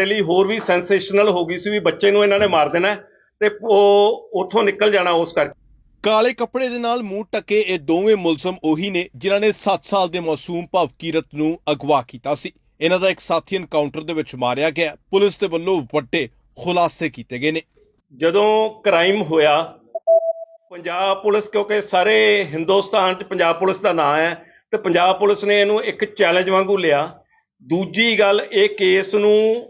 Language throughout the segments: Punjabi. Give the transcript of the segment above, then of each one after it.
ਸਾਡੇ ਲਈ ਹੋਰ ਵੀ ਸੈਂਸੇਸ਼ਨਲ ਹੋ ਗਈ ਸੀ ਵੀ ਬੱਚੇ ਨੂੰ ਇਹਨਾਂ ਨੇ ਮਾਰ ਦੇਣਾ ਤੇ ਉਹ ਉੱਥੋਂ ਨਿਕਲ ਜਾਣਾ ਉਸ ਕਰਕੇ। ਕਾਲੇ ਕੱਪੜੇ ਦੇ ਨਾਲ ਮੂੰਹ ਟੱਕੇ ਇਹ ਦੋਵੇਂ ਮੁਲਜ਼ਮ ਉਹੀ ਨੇ ਜਿਨ੍ਹਾਂ ਨੇ 7 ਸਾਲ ਦੇ ਮਾਸੂਮ ਭਵਕੀਰਤ ਨੂੰ ਅਗਵਾ ਕੀਤਾ ਸੀ। ਇਹਨਾਂ ਦਾ ਇੱਕ ਸਾਥੀ ਐਨਕਾਊਂਟਰ ਦੇ ਵਿੱਚ ਮਾਰਿਆ ਗਿਆ। ਪੁਲਿਸ ਦੇ ਵੱਲੋਂ ਵੱਡੇ ਖੁਲਾਸੇ ਕੀਤੇ ਗਏ ਨੇ। ਜਦੋਂ ਕ੍ਰਾਈਮ ਹੋਇਆ ਪੰਜਾਬ ਪੁਲਿਸ ਕਿਉਂਕਿ ਸਾਰੇ ਹਿੰਦੁਸਤਾਨ 'ਚ ਪੰਜਾਬ ਪੁਲਿਸ ਦਾ ਨਾਂ ਹੈ ਤੇ ਪੰਜਾਬ ਪੁਲਿਸ ਨੇ ਇਹਨੂੰ ਇੱਕ ਚੈਲੰਜ ਵਾਂਗੂ ਲਿਆ। ਦੂਜੀ ਗੱਲ ਇਹ ਕੇਸ ਨੂੰ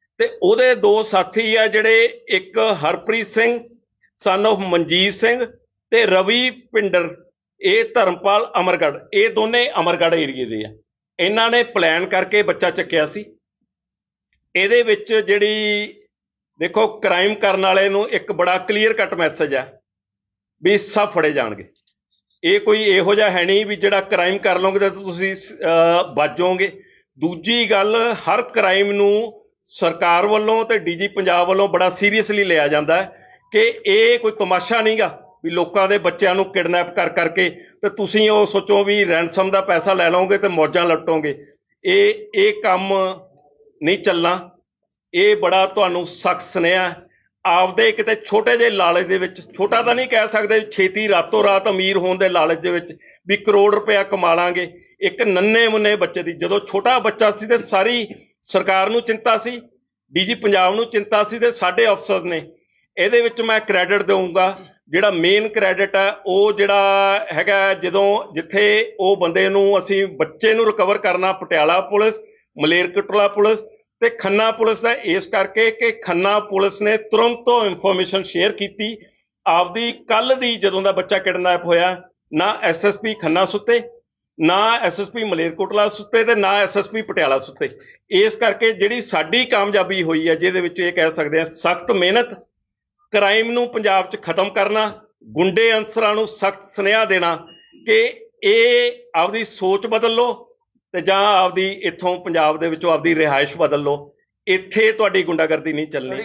ਤੇ ਉਹਦੇ ਦੋ ਸਾਥੀ ਆ ਜਿਹੜੇ ਇੱਕ ਹਰਪ੍ਰੀਤ ਸਿੰਘ ਸਨ of ਮਨਜੀਤ ਸਿੰਘ ਤੇ ਰਵੀ ਪਿੰਡਰ ਇਹ ਧਰਮਪਾਲ ਅਮਰਗੜ ਇਹ ਦੋਨੇ ਅਮਰਗੜ ਏਰੀਏ ਦੇ ਆ। ਇਹਨਾਂ ਨੇ ਪਲਾਨ ਕਰਕੇ ਬੱਚਾ ਚੱਕਿਆ ਸੀ। ਇਹਦੇ ਵਿੱਚ ਜਿਹੜੀ ਦੇਖੋ ਕ੍ਰਾਈਮ ਕਰਨ ਵਾਲੇ ਨੂੰ ਇੱਕ ਬੜਾ ਕਲੀਅਰ ਕੱਟ ਮੈਸੇਜ ਹੈ ਵੀ ਸਭ ਫੜੇ ਜਾਣਗੇ। ਇਹ ਕੋਈ ਇਹੋ ਜਿਹਾ ਹੈ ਨਹੀਂ ਵੀ ਜਿਹੜਾ ਕ੍ਰਾਈਮ ਕਰ ਲਓਗੇ ਤਾਂ ਤੁਸੀਂ ਅਹ, ਬਚ ਜਾਓਗੇ। ਦੂਜੀ ਗੱਲ ਹਰ ਕ੍ਰਾਈਮ ਨੂੰ ਸਰਕਾਰ ਵੱਲੋਂ ਤੇ ਡੀਜੀ ਪੰਜਾਬ ਵੱਲੋਂ ਬੜਾ ਸੀਰੀਅਸਲੀ ਲਿਆ ਜਾਂਦਾ ਹੈ ਕਿ ਇਹ ਕੋਈ ਤਮਾਸ਼ਾ ਨਹੀਂਗਾ ਵੀ ਲੋਕਾਂ ਦੇ ਬੱਚਿਆਂ ਨੂੰ ਕਿਡਨੈਪ ਕਰ ਕਰਕੇ ਤੇ ਤੁਸੀਂ ਉਹ ਸੋਚੋ ਵੀ ਰੈਂਸਮ ਦਾ ਪੈਸਾ ਲੈ ਲਓਗੇ ਤੇ ਮੌਜਾਂ ਲੁੱਟੋਗੇ। ਇਹ ਇਹ ਕੰਮ ਨਹੀਂ ਚੱਲਣਾ। ਇਹ ਬੜਾ ਤੁਹਾਨੂੰ ਸਖਤ ਸੁਨੇਹਾ ਆਪਦੇ ਕਿਤੇ ਛੋਟੇ ਜਿਹੇ ਲਾਲਚ ਦੇ ਵਿੱਚ, ਛੋਟਾ ਤਾਂ ਨਹੀਂ ਕਹਿ ਸਕਦੇ ਛੇਤੀ ਰਾਤੋਂ ਰਾਤ ਅਮੀਰ ਹੋਣ ਦੇ ਲਾਲਚ ਦੇ ਵਿੱਚ ਵੀ ਕਰੋੜ ਰੁਪਇਆ ਕਮਾ ਲਾਂਗੇ। ਇੱਕ ਨੰਨੇ ਮੁੰਨੇ ਬੱਚੇ ਦੀ, ਜਦੋਂ ਛੋਟਾ ਬੱਚਾ ਸੀ ਤੇ ਸਾਰੀ ਸਰਕਾਰ ਨੂੰ ਚਿੰਤਾ ਸੀ ਡੀਜੀ ਪੰਜਾਬ ਨੂੰ ਚਿੰਤਾ ਸੀ ਤੇ ਸਾਡੇ ਅਫਸਰ ਨੇ ਇਹਦੇ ਵਿੱਚ ਮੈਂ ਕ੍ਰੈਡਿਟ ਦੇਵਾਂਗਾ ਜਿਹੜਾ ਮੇਨ ਕ੍ਰੈਡਿਟ ਹੈ, ਉਹ ਜਿਹੜਾ ਹੈਗਾ ਜਦੋਂ ਜਿੱਥੇ ਉਹ ਬੰਦੇ ਨੂੰ ਅਸੀਂ ਬੱਚੇ ਨੂੰ ਰਿਕਵਰ ਕਰਨਾ, ਪਟਿਆਲਾ ਪੁਲਿਸ ਮਲੇਰਕਟੋਲਾ ਪੁਲਿਸ ਤੇ ਖੰਨਾ ਪੁਲਿਸ ਦਾ ਇਸ ਕਰਕੇ ਕਿ ਖੰਨਾ ਪੁਲਿਸ ਨੇ ਤੁਰੰਤ ਤੋਂ ਇਨਫੋਰਮੇਸ਼ਨ ਸ਼ੇਅਰ ਕੀਤੀ। ਆਪਦੀ ਕੱਲ ਦੀ ਜਦੋਂ ਦਾ ਬੱਚਾ ਕਿਡਨੈਪ ਹੋਇਆ, ਨਾ ਐਸਐਸਪੀ ਖੰਨਾ ਸੁੱਤੇ ਨਾ ਐਸਐਸਪੀ ਮਲੇਰਕੋਟਲਾ ਸੁੱਤੇ ਤੇ ਨਾ ਐਸਐਸਪੀ ਪਟਿਆਲਾ ਸੁੱਤੇ। ਇਸ ਕਰਕੇ ਜਿਹੜੀ ਸਾਡੀ ਕਾਮਯਾਬੀ ਹੋਈ ਹੈ, ਜਿਹਦੇ ਵਿੱਚ ਇਹ ਕਹਿ ਸਕਦੇ ਹਾਂ, ਸਖਤ ਮਿਹਨਤ, ਕ੍ਰਾਈਮ ਨੂੰ ਪੰਜਾਬ 'ਚ ਖਤਮ ਕਰਨਾ, ਗੁੰਡੇ ਅਨਸਰਾਂ ਨੂੰ ਸਖਤ ਸੁਨੇਹਾ ਦੇਣਾ, ਕਿ ਇਹ ਆਪਦੀ ਸੋਚ ਬਦਲ ਲਓ ਤੇ ਜਾਂ ਆਪਦੀ ਇੱਥੋਂ ਪੰਜਾਬ ਦੇ ਵਿੱਚੋਂ ਆਪਦੀ ਰਿਹਾਇਸ਼ ਬਦਲ ਲਓ। ਇੱਥੇ ਤੁਹਾਡੀ ਗੁੰਡਾਗਰਦੀ ਨਹੀਂ ਚੱਲਣੀ।